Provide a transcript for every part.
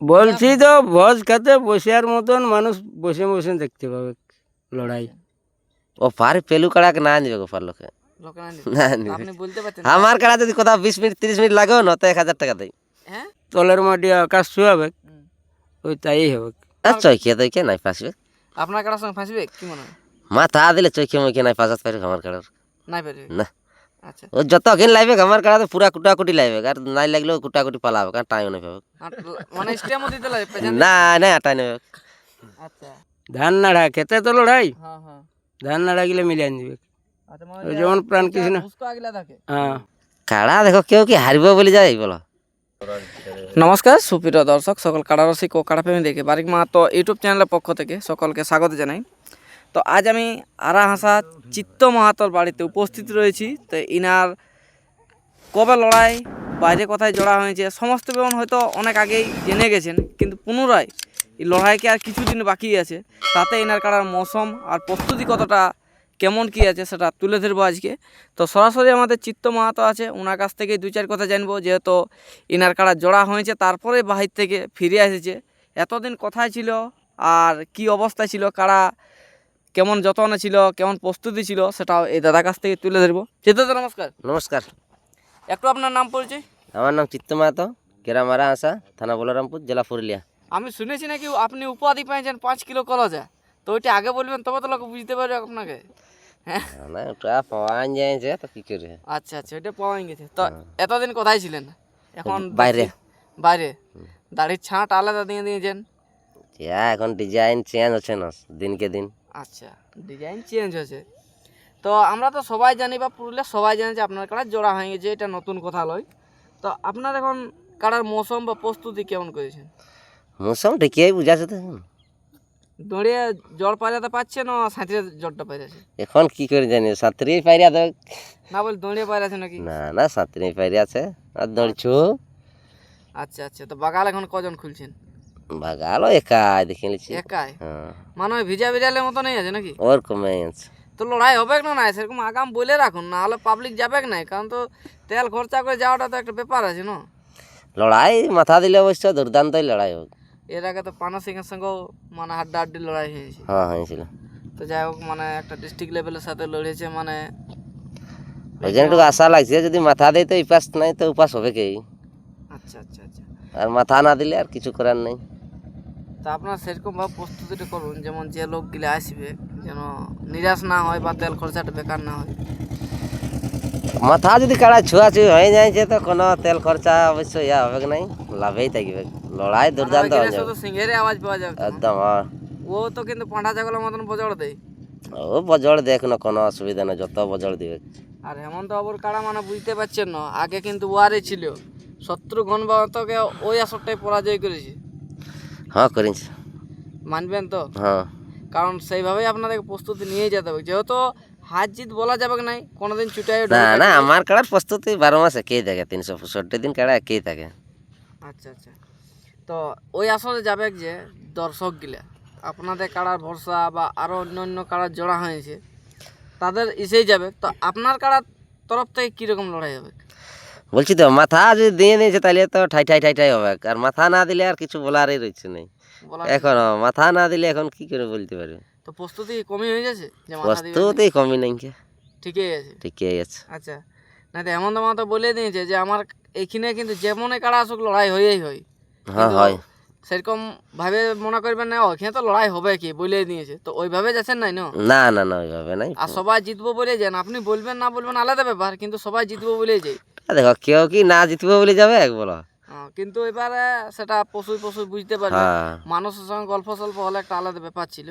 বলছি তো ভোজ খেতে বসের মতন মানুষ বসে বসে দেখতে পাবে লড়াই। ও পারে পেলু কাড়াকে না নিবে গোপাল লোকে? আমার কাড়া যদি কোথাও বিশ মিনিট তিরিশ মিনিট লাগেও না তো এক হাজার টাকা দেয় হ্যাঁ? তলের মাটি আকাশ ছুয়াবে ওই তাই হবে। আর চৈকে তৈকে নাই পাসবে আপনার কারার সঙ্গে ফাঁসবে? কি মনে হয়? মাথা দিলে চৈকে মুখে নাই পাসাত পারে আমার কাড়ার। নাই না। ও যত ঘিন লাগবে আমার কাড়া তো পুরা কুটাকুটি লাগবে আর নাই লাগলেও কুটাকুটি পালাবে কারণ টাইম নেই পাবে মানে স্টেমও দিতে লাগে না না টাইম নেবে আচ্ছা। ধান নাড়া খেতে তো লড়াই। হ্যাঁ হ্যাঁ। ধান নাড়া গেলে আচ্ছা ওই যেমন প্রাণ কৃষ্ণ। ভুসকো আগলা থাকে। হ্যাঁ। কাড়া দেখো কেউ কি হারিব বলে যায় বলো। নমস্কার সুপ্রিয় দর্শক সকল কাড়ারসিক ও কাড়াপ্রেমী দেখে বারিক মাহাতো ইউটিউব চ্যানেলের পক্ষ থেকে সকলকে স্বাগত জানাই। তো আজ আমি আরা হাসা চিত্ত মাহাতোর বাড়িতে উপস্থিত রয়েছি। তো ইনার কবে লড়াই, বাইরে কোথায় জড়া হয়েছে, সমস্ত বিবরণ হয়তো অনেক আগেই জেনে গেছেন, কিন্তু পুনরায় এই লড়াইকে আর কিছুদিন বাকি আছে। তাতে ইনার কাড়ার মৌসুম আর প্রস্তুতি কতটা কেমন কি আছে সেটা তুলে ধরবো আজকে। তো সরাসরি আমাদের চিত্ত মাহাতো আছে ওনার কাছ থেকে দু চার কথা জানব, যেহেতু ইনার কাড়া জোড়া হয়েছে, তারপরে বাহির থেকে ফিরে এসেছে। এতদিন কোথায় ছিল আর কি অবস্থা ছিল কাড়া কেমন যত্নে ছিল কেমন প্রস্তুতি ছিল সেটাও এই দাদার কাছ থেকে তুলে ধরবো। চিত্ত নমস্কার। নমস্কার। একটু আপনার নাম পরিচয়? আমার নাম চিত্ত মাহাতো গ্রাম আরা আসা থানা বলরামপুর জেলা পুরুলিয়া। আমি শুনেছি নাকি আপনি উপাধি পেয়েছেন পাঁচ কিলো কলজা। তো ওইটা আগে বলবেন তবে তো লোক বুঝতে পারবে আপনাকে। হ্যাঁ। না ওটা পাওয়া যায়ছে তো কি করে? আচ্ছা আচ্ছা ওইটা পাওয়া গেছে। তো এতদিন কোথায় ছিলেন? এখন বাইরে। বাইরে। দাড়ির ছাঁট আলাদা দিয়ে দিয়েছেন। এখন ডিজাইন চেঞ্জ হচ্ছে না দিনকে দিন। আচ্ছা ডিজাইন চেঞ্জ হয়েছে। তো আমরা তো সবাই জানি বা পুরুলিয়া সবাই জানে যে আপনার কাড়া জোড়া হয়ে গেছে এটা নতুন কথা লয় তো আপনার এখন কাড়ার মৌসুম বা প্রস্তুতি কেমন করেছেন? মৌসুম ঠিকই বুঝাচ্ছে তো। দৌড়িয়ে জল পাইরাতে পাচ্ছে না সাঁতরে জলটা পাইরাছে এখন কি করে জানি সাঁতরি পাইরিয়া তো না বলে দৌড়িয়ে পাইরাছে নাকি? না না সাঁতরি পাইরিয়া আছে আর দৌড়ছু আচ্ছা আচ্ছা তো বাগাল এখন কজন খুলছেন? ভাগালো একা দেখে নিচ্ছি। একাই? হ্যাঁ। মানে ওই ভিজা ভিজালের মতো নেই আছে নাকি? ওর কমে আছে। তো লড়াই হবে না না সেরকম আগাম বলে রাখুন না হলে পাবলিক যাবে না কারণ তো তেল খরচা করে যাওয়াটা তো একটা ব্যাপার আছে না? লড়াই মাথা দিলে অবশ্য দুর্দান্তই লড়াই হোক এর আগে তো পানা সিংয়ের সঙ্গেও মানে হাড্ডাহাড্ডি লড়াই হয়েছে। হ্যাঁ হয়েছিল। তো যাই হোক মানে একটা ডিস্ট্রিক্ট লেভেলের সাথে লড়েছে মানে ওই জন্য একটু আশা লাগছে যদি মাথা দেয় তো উপাস নাই তো উপাস হবে কি আচ্ছা আচ্ছা আচ্ছা। আর মাথা না দিলে আর কিছু করার নেই। তো আপনার সেরকমভাবে প্রস্তুতিটা করুন যেমন যে লোকগুলো আসবে যেন নিরাশ না হয় বা তেল খরচাটা বেকার না হয়। মাথা যদি কাড়া ছুঁয়াছুঁই হয়ে যাইছে তো কোনো তেল খরচা অবশ্য ইয়া হবে নাই লাভেই থাকবে। লড়াই দুর্দান্ত হয়ে যাবে। শুধু সিংহের আওয়াজ পাওয়া যাবে না। একদম হ্যাঁ। ও তো কিন্তু পাঁঠা ছাগলের মতন বজড় দেয়। ও বজড় দেখ না কোনো অসুবিধা নেই যত বজড় দিবে। আর হেমন্ত বাবুর কাড়া মানে বুঝতে পারছেন না আগে কিন্তু ওয়ারে ছিল। শত্রুঘ্ন বাবুকে ওই আসরটাই পরাজয় করেছে। হ্যাঁ করিস মানবেন তো? হ্যাঁ। কারণ সেইভাবেই আপনাদেরকে প্রস্তুতি নিয়ে যেতে হবে। যেহেতু হাত জিত বলা যাবে না কোনোদিন চুটাই না না আমার কাড়ার প্রস্তুতি বারো মাস একই থাকে তিনশো পঁয়ষট্টি দিন কাড়া একই থাকে আচ্ছা আচ্ছা। তো ওই আসলে যাবে যে দর্শক গিলা। আপনাদের কাড়ার ভরসা বা আরও অন্য অন্য কাড়ার জোড়া হয়েছে তাদের ইসেই যাবে। তো আপনার কাড়ার তরফ থেকে কীরকম লড়াই হবে? বলছি তো মাথা যদি দিয়ে নিয়েছে তাহলে তো ঠাই ঠাই ঠাই ঠাই হবে। আর মাথা না দিলে আর কিছু বলারই রয়েছে নেই। এখন মাথা না দিলে এখন কি করে বলতে পারবে? তো প্রস্তুতি কমই হয়ে যাচ্ছে যে প্রস্তুতি কমই নাই কে? ঠিকই আছে। ঠিকই আছে। আচ্ছা না তো এমন তো বলে দিয়েছে যে আমার এইখানে কিন্তু যেমনই কাড়া আসুক লড়াই হয়েই হয়। হ্যাঁ হয়। সেরকম ভাবে মনে করবেন না ওইখানে তো লড়াই হবে কি বলে দিয়েছে। তো ওইভাবে যাচ্ছেন নাই না? না না না ওইভাবে নাই। আর সবাই জিতবো বলে যান আপনি বলবেন না বলবেন আলাদা ব্যাপার কিন্তু সবাই জিতবো বলেই যাই দেখো কেউ কি না জিতবো বলে যাবে এক বলো। কিন্তু এবারে সেটা পশু পশু বুঝতে পারবে। হ্যাঁ। মানুষের সঙ্গে গল্প সল্প হলে একটা আলাদা ব্যাপার ছিল।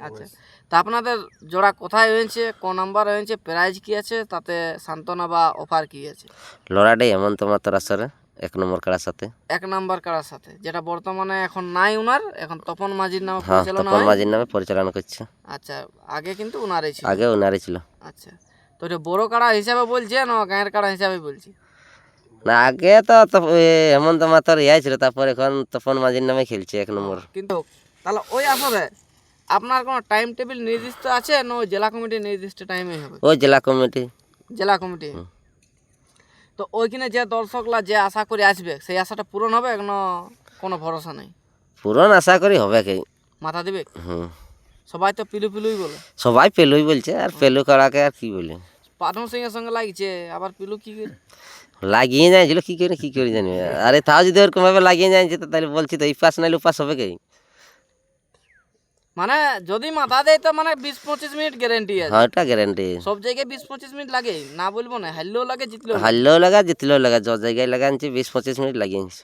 আচ্ছা। তা আপনাদের জোড়া কোথায় হয়েছে ক নাম্বার হয়েছে প্রাইজ কি আছে তাতে সান্ত্বনা বা অফার কি আছে? লড়াটাই এমন তোমার তোর আসরে এক নম্বর কারার সাথে। এক নাম্বার কারার সাথে যেটা বর্তমানে এখন নাই উনার এখন তপন মাঝির নামে হ্যাঁ পরিচালনা তপন হয়। মাঝির নামে পরিচালনা করছে। আচ্ছা আগে কিন্তু উনারই ছিল। আগে ওনারই ছিল। আচ্ছা তো এটা বড় কাড়া হিসাবে বলছে না গায়ের কাড়া হিসাবে বলছি? না আগে তো তপ- এ, হেমন্ত মাতার ইয়াই ছিল তারপর এখন তপন মাঝির নামে খেলছে এক নম্বর। কিন্তু তাহলে ওই আসরে আপনার কোনো টাইম টেবিল নির্দিষ্ট আছে না ওই জেলা কমিটির নির্দিষ্ট টাইমে হবে? ওই জেলা কমিটি। জেলা কমিটি? তো ওইখানে যে দর্শকরা যে আশা করে আসবে সেই আশাটা পূরণ হবে না কোনো ভরসা নেই? পূরণ আশা করি হবে কি মাথা দিবে? হুম। সবাই তো পিলু পিলুই বলে। সবাই পেলুই বলছে আর পেলু করাকে আর কি বলি? পাঠন সিং এর সঙ্গে লাগছে আবার পিলু কি করে? লাগিয়ে যাইছিল কি করে কি করে জানি আরে তাও যদি ওরকম ভাবে লাগিয়ে যাইছে তাহলে বলছি তো এই পাস নাইলে উপাস হবে কি মানে যদি মাথা দেয় তো মানে বিশ পঁচিশ মিনিট গ্যারেন্টি আছে হ্যাঁ ওটা গ্যারান্টি সব জায়গায় বিশ পঁচিশ মিনিট লাগে না বলব না হারলেও লাগে জিতলেও লাগে। হারলেও লাগা জিতলেও লাগা যে জায়গায় লাগানছি বিশ পঁচিশ মিনিট লাগিয়েছি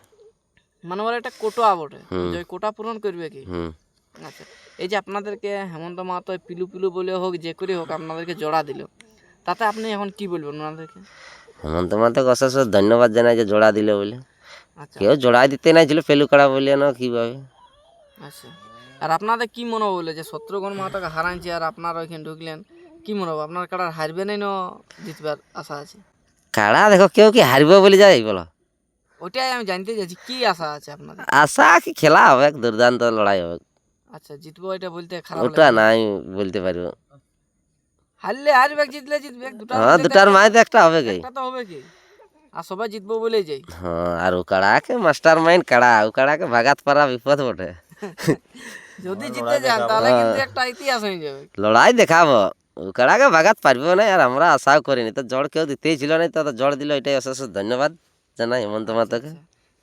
মানে ওর একটা কোটা বটে হুম। যে ওই কোটা পূরণ করবে কি হুম আচ্ছা এই যে আপনাদেরকে হেমন্ত মাহাতো এই পিলু পিলু বলে হোক যে করে হোক আপনাদেরকে জোড়া দিল তাতে আপনি এখন কি বলবেন ওনাদেরকে হেমন্ত মাতে অশেষ ধন্যবাদ জানাই যে জোড়া দিলে বলে আচ্ছা কেউ জোড়া দিতে নাই ছিল পেলু কাড়া বলে না কীভাবে আচ্ছা আর আপনাদের কি মনে হলো যে শত্রুঘ্ন মাহাতোকে হারাইছে আর আপনারা ওইখানে ঢুকলেন? কি মনে হবে আপনার কাটার হারবে নাই না জিতবার আশা আছে? কাড়া দেখো কেউ কি হারবে বলে যায় বলো। ওইটাই আমি জানতে চাইছি কি আশা আছে আপনাদের? আশা কি খেলা হবে দুর্দান্ত লড়াই হবে। আচ্ছা জিতবো এটা বলতে খারাপ ওটা লাগে নাই বলতে পারব। হারলে হারবে জিতলে জিতবে দুটা হ্যাঁ দুটার মাঝে একটা হবে কি? একটা তো হবে কি? আর সবাই জিতবো বলেই যাই। হ্যাঁ আর ও কাড়াকে মাস্টার মাইন্ড কাড়া ও কাড়াকে ভাগাত পারা বিপদ বটে। যদি জিতে যান তাহলে কিন্তু একটা ইতিহাস হয়ে যাবে। লড়াই দেখাবো। ও কাড়াকে ভাগাত পারব না আর আমরা আশাও করিনি। তো জড় কেউ দিতেই ছিল না তো জড় দিল এটাই অশেষ ধন্যবাদ জানাই হেমন্ত মাতাকে।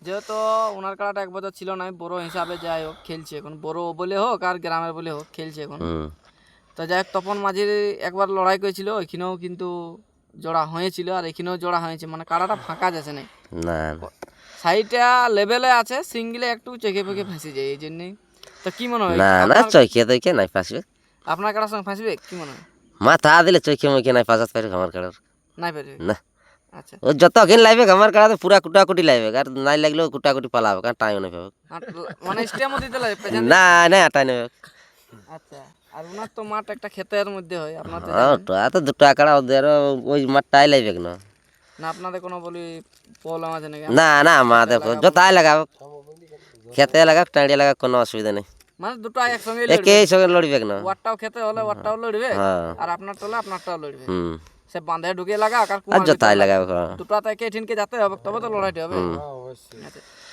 যেহেতু ওনার কাড়াটা এক বছর ছিল না বড় হিসাবে যাই হোক খেলছে এখন। বড় বলে হোক আর গ্রামের বলে হোক খেলছে এখন। তো যাই হোক তপন মাঝির একবার লড়াই করেছিল ওইখানেও কিন্তু জোড়া হয়েছিল আর এখানেও জোড়া হয়েছে। মানে কাড়াটা ফাঁকা যাচ্ছে না। সাইডটা লেভেলে আছে সিঙ্গেলে একটু চেকে পেকে ফাঁসে যায় এই জন্যই। তো কি মনে হয়? না না চৈকে তৈকে নাই পাসবে আপনার কাড়ার সঙ্গে ফাঁসবে কি মনে হয়? মাথা দিলে চৈকে মুখে নাই পাসাত পারবে আমার কাড়ার নাই পারবে না। আচ্ছা। ও যত অখিন লাগবে আমার কাড়া তো পুরা কুটাকুটি লাগবে আর নাই লাগলেও কুটাকুটি পালাবে কারণ টাইম নাই পাবে মানে স্টেমও দিতে লাগে না না আটাই নেবে আচ্ছা আর ওনার তো মাঠ একটা ক্ষেতের মধ্যে হয় আপনার তো তো দুটো আঁকড়া ওদের ওই মাঠটাই লাগবে না। না আপনাদের কোনো বলি প্রবলেম আছে নাকি? না না আমাদের যতাই লাগাবো। খেতে লাগাক টাঁড়িয়ে লাগাক কোনো অসুবিধা নেই। মানে দুটো একসঙ্গে লড়বে। একই সঙ্গে লড়বে না। ওয়ারটাও খেতে হলে ওয়ারটাও লড়বে। হ্যাঁ। আর আপনার টলে আপনারটাও লড়বে। হুম। সে বাঁধে ঢুকে লাগা আর আর যতাই লাগাবো হ্যাঁ। দুটো থেকে ঠিনকে যেতে হবে তবে তো লড়াইটা হবে।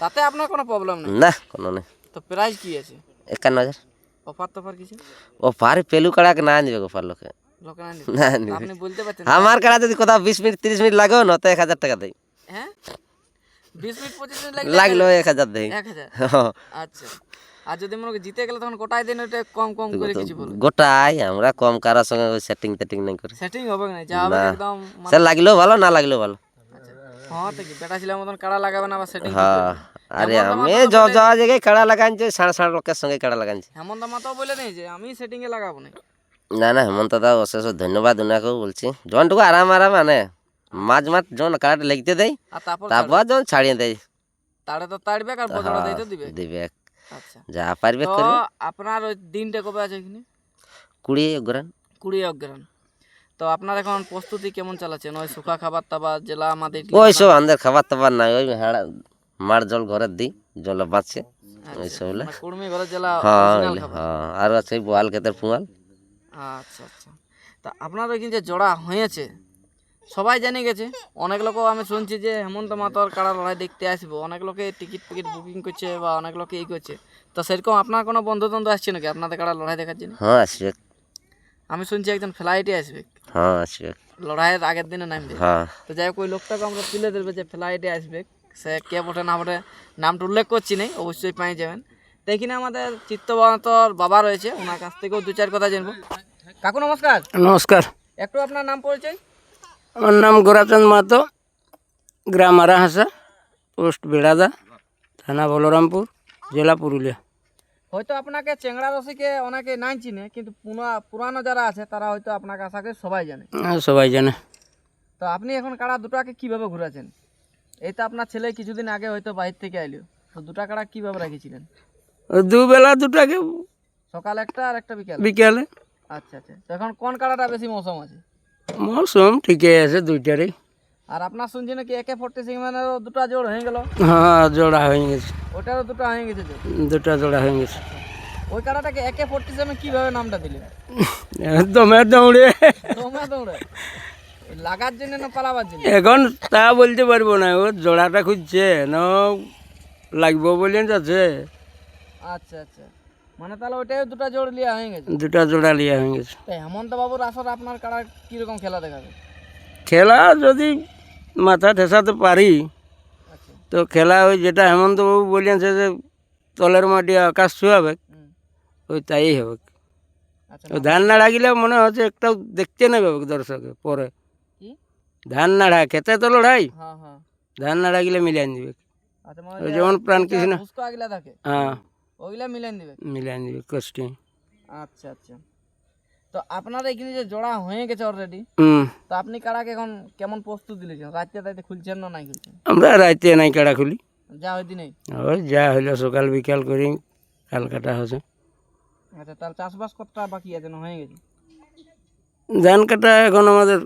তাতে আপনার কোনো প্রবলেম নেই? না কোনো নেই। তো প্রাইস কি আছে? একান্ন হাজার। অফার টফার কিছু? পারে পেলু কাড়াকে না নিবে গোপাল লোকে। লোকে না আমার কাড়া যদি কোথাও বিশ মিনিট তিরিশ মিনিট লাগেও না তো এক হাজার টাকা দেয় হ্যাঁ? বিশ মিনিট পঁচিশ মিনিট লাগলে লাগল এক হাজার দেয় এক হাজার? আচ্ছা। আর যদি মনে করি জিতে গেলে তখন গোটাই দিন ওটা কম কম করে কিছু বলুন গোটাই আমরা কম কারার সঙ্গে সেটিং টেটিং নাই করি। সেটিং হবে না যা হবে একদম সে লাগলেও ভালো না লাগলেও ভালো। আচ্ছা। হ্যাঁ তো কি? বেটা ছিলার মতন কাড়া লাগাবে না আবার সেটিং হ্যাঁ। আরে আমি য যাওয়া জায়গায় কাড়া লাগানছি সাড়ে সাড়ে লোকের সঙ্গে কাড়া লাগানছি হেমন্ত মাতাও বলে নেই যে আমি সেটিং এ লাগাবো না। না না হেমন্ত দা অশেষ ধন্যবাদ ওনাকেও বলছি। যখনটুকু আরাম আরাম আনে। মাঝ মাছ যখন কাড়াটা লিখতে দেয় তারপর যখন ছাড়িয়ে দেয় তাড়ে তো তাড়বে আর বদলা দিয়ে তো দিবে। দিবে। আচ্ছা। যা পারবে তো আপনার ওই দিনটা কবে আছে এখানে? কুড়ি অগ্রান কুড়ি অগ্রাণ তো আপনার এখন প্রস্তুতি কেমন চালাচ্ছেন? ওই শুকা খাবার টাবার জেলা আমাদের ওই সব আমাদের খাবার টাবার নাই ওই হাড়া মার জল ঘরে দিই জল বাঁচছে। ওই সব হলে। কুড়মি ঘরের জেলা হ্যাঁ। হ্যাঁ আর আছে বোয়াল ক্ষেতের পুয়াল। আচ্ছা আচ্ছা। তা আপনার ওইখানে যে জোড়া হয়েছে সবাই জেনে গেছে। অনেক লোকও আমি শুনছি যে হেমন্ত মাতর কারা লড়াই দেখতে আসব। অনেক লোকে টিকিট ফিকিট বুকিং করছে বা অনেক লোকে ই করছে। তো সেরকম আপনার কোনো বন্ধু টন্ধু আসছে নাকি আপনাদের কারা লড়াই দেখার জন্য? হ্যাঁ আসবে। আমি শুনছি একজন ফ্লাইটে আসবে। হ্যাঁ আসবে। লড়াইয়ের আগের দিনে নামবে। হ্যাঁ। তো যাই হোক ওই লোকটাকে আমরা তুলে দেবো যে ফ্লাইটে আসবে। সে কে বটে না বটে নামটা উল্লেখ করছি নেই অবশ্যই পেয়ে যাবেন। তো এখানে আমাদের চিত্তবান্তর বাবা রয়েছে ওনার কাছ থেকেও দু চার কথা জানব। কাকু নমস্কার। নমস্কার। একটু আপনার নাম পরিচয়? আমার নাম গোরাচন্দ মাতো গ্রাম আরাহাসা পোস্ট বেড়াদা থানা বলরামপুর জেলা পুরুলিয়া। হয়তো আপনাকে চেংড়া রসিকে অনেকে নাই চিনে কিন্তু পুরানো যারা আছে তারা হয়তো আপনাকে আশা করি সবাই জানে। আর সবাই জানে। তো আপনি এখন কাড়া দুটাকে কীভাবে ঘুরাছেন এই তো আপনার ছেলে কিছুদিন আগে হয়তো বাইর থেকে আইলো। তো দুটা কাড়া কীভাবে রেখেছিলেন? দুবেলা দুটাকে সকাল একটা আর একটা বিকাল? বিকেলে। আচ্ছা আচ্ছা। তো এখন কোন কাড়াটা বেশি মৌসুম আছে? মৌসুম ঠিকই আছে দুইটারই। আর আপনার শুনছি নাকি একে ফোর্টি মানে দুটা জোড় হয়ে গেল? হ্যাঁ জোড়া হয়ে গেছে। ওটারও দুটো হয়ে গেছে দুটা জোড়া হয়ে গেছে। ওই কাড়াটাকে একে ফোর্টি সেভেন কীভাবে নামটা দিলেন? দমে দৌড়ে দৌড়ে দৌড়ে লাগার জন্য না পালাবার জন্য? এখন তা বলতে পারব না ও জোড়াটা খুঁজছে না লাগবো বলে যাচ্ছে। আচ্ছা আচ্ছা। মানে তাহলে ওইটাই দুটো জোড় লিয়া হয়ে গেছে। দুটা জোড়া লিয়া হয়ে গেছে। হেমন্ত বাবুর আসর আপনার কাড়া কীরকম খেলা দেখাবে? খেলা যদি মাথা ঠেসাতে পারি আচ্ছা। তো খেলা ওই যেটা হেমন্তবাবু বলিয়েছে যে তলের মাটি আকাশ ছুয়াবে ওই তাই হবে। আচ্ছা ধান নাড়া গিলে মনে হচ্ছে একটাও দেখতে নেবে দর্শকে পরে। ধান নাড়া খেতে তো লড়াই। হ্যাঁ হ্যাঁ। ধান নাড়া গিলে মিলাইন দিবে আচ্ছা মানে যেমন প্রাণ কৃষ্ণ হ্যাঁ। ওইগুলা মিলেন দিবে? মিলাইন দিবে কষ্টি। আচ্ছা আচ্ছা। তো আপনার এখানে যে জোড়া হয়ে গেছে অলরেডি তো আপনি কাড়াকে এখন কেমন প্রস্তুতি দিয়েছেন রাত্রে রাইতে খুলছেন না নাই খুলছেন? আমরা রাইতে নাই কাড়া খুলি। যা হয়তো নেই? ওই যা হইল সকাল বিকাল করি কাল কাটা হচ্ছে আচ্ছা তার চাষবাস কতটা বাকি আছে? না হয়ে গেছে। ধান কাটা এখন আমাদের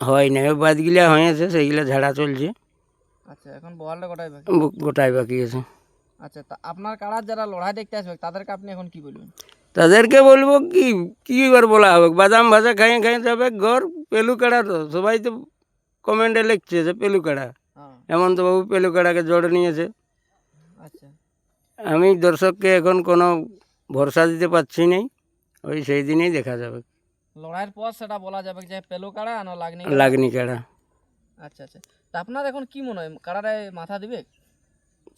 হয় না বাদগুলা হয়েছে সেইগুলা ঝাড়া চলছে। আচ্ছা এখন বহালটা কটাই বাকি? গোটাই বাকি আছে। আচ্ছা তা আপনার কাড়ার যারা লড়াই দেখতে আসবে তাদেরকে আপনি এখন কি বলবেন? তাদেরকে বলব কি কি আর বলা হবে? বাদাম ভাজা খাইয়ে খাইয়ে যাবে ঘর পেলু কাড়া তো। সবাই তো কমেন্টে লিখছে যে পেলু কাড়া। হ্যাঁ। বাবু পেলু কাড়াকে জড় নিয়েছে। আচ্ছা। আমি দর্শককে এখন কোনো ভরসা দিতে পারছি না ওই সেই দিনেই দেখা যাবে। লড়াইয়ের পর সেটা বলা যাবে যে পেল কাড়া না লাগনি লাগনি কাড়া। আচ্ছা আচ্ছা। তা আপনার এখন কি মনে হয়? কাড়াটায় মাথা দিবে?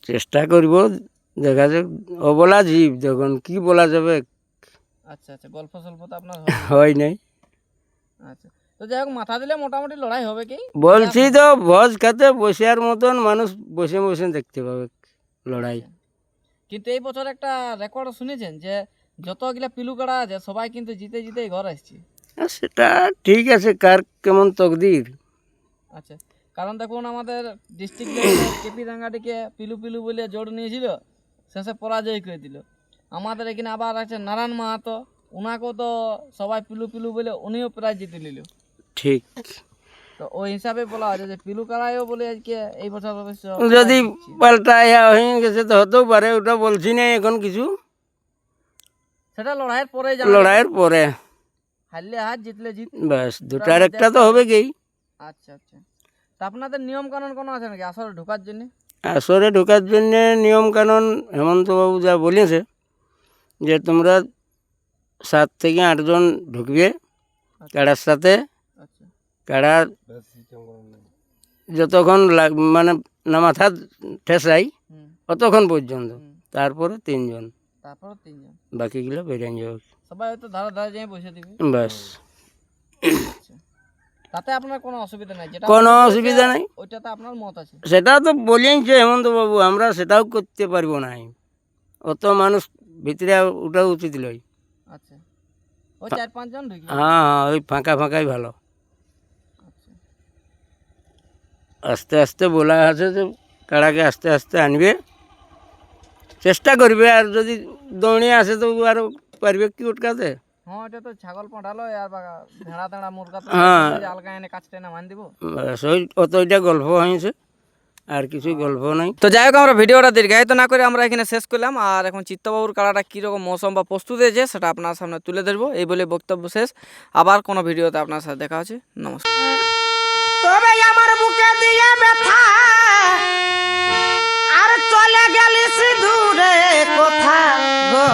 চেষ্টা করব দেখা যাক অবলা জীব যখন কি বলা যাবে? আচ্ছা আচ্ছা গল্প সল্প তো আপনার হয় নাই। আচ্ছা তো যাই হোক মাথা দিলে মোটামুটি লড়াই হবে কি? বলছি তো ভোজ খাতে বসার মতন মানুষ বসে বসে দেখতে পাবে লড়াই। কিন্তু এই বছর একটা রেকর্ড শুনেছেন যে যতগুলা পিলু কাড়া আছে সবাই কিন্তু জিতে জিতেই ঘর আসছে। সেটা ঠিক আছে কার কেমন তকদির। আচ্ছা কারণ দেখুন আমাদের ডিস্ট্রিক্ট লেভেলে কেপি রাঙ্গাটিকে পিলু পিলু বলে জোর নিয়েছিল শেষে পরাজয় করে দিল। আমাদের এখানে আবার আছে নারায়ণ মাহাতো ওনাকেও তো সবাই পিলু পিলু বলে উনিও প্রায় জিতে নিল। ঠিক। তো ওই হিসাবে বলা হয়েছে যে পিলু কাড়াইও বলে আজকে এই বছর অবশ্য যদি পাল্টা হয়ে গেছে তো হতেও পারে ওটা বলছি না এখন কিছু। সেটা লড়াইয়ের পরে লড়াইয়ের পরে। হারলে হার জিতলে জিত। ব্যাস দুটার একটা তো হবে গেই আচ্ছা আচ্ছা। তা আপনাদের নিয়ম কানুন কোনো আছে নাকি? আসলে ঢোকার জন্য? আসরে ঢোকার জন্য নিয়ম কানুন হেমন্তবাবু যা বলেছে যে তোমরা সাত থেকে আটজন ঢুকবে কাড়ার সাথে। আচ্ছা। যতক্ষণ লাগ- মানে না মাথা ঠেসাই অতক্ষণ পর্যন্ত। তারপরে তিনজন। তারপর তিনজন। বাকিগুলো বেরিয়ে যাবে। সবাই হয়তো ধারে ধারে যেয়ে বসে দিবে। ব্যাস আচ্ছা। তাতে আপনার কোনো অসুবিধা নাই। যেটা কোনো অসুবিধা নাই। ওইটাতে আপনার মত আছে। সেটা তো বলিয়েছে হেমন্তবাবু আমরা সেটাও করতে পারব না অত মানুষ ভিতরে ওটা উচিত লয় আচ্ছা। ওই চার পাঁচজন হ্যাঁ হ্যাঁ ওই ফাঁকা ফাঁকাই ভালো। আচ্ছা। আস্তে আস্তে বলা আছে যে কাড়াকে আস্তে আস্তে আনবে। চেষ্টা করবে আর যদি দৌড়ে আসে তো আর পারবে কি উটকাতে। হ্যাঁ এটা তো ছাগল পাঠালো আর ভেড়া তেড়া মুরগা তো। আলগা এনে কাছ টেনে মান দিব অত ওইটা গল্প হয়েছে আর কিছু গল্প নাই তো যাই হোক আমরা ভিডিওটা দীর্ঘায়িত না করে আমরা এখানে শেষ করলাম আর এখন চিত্তবাবুর কাড়াটা কীরকম মৌসুম বা প্রস্তুত হয়েছে সেটা আপনার সামনে তুলে ধরবো এই বলে বক্তব্য শেষ আবার কোনো ভিডিওতে আপনার সাথে দেখা হচ্ছে নমস্কার তবে আমার বুকে দিয়ে ব্যথা আর চলে গেলি দূরে কোথা গো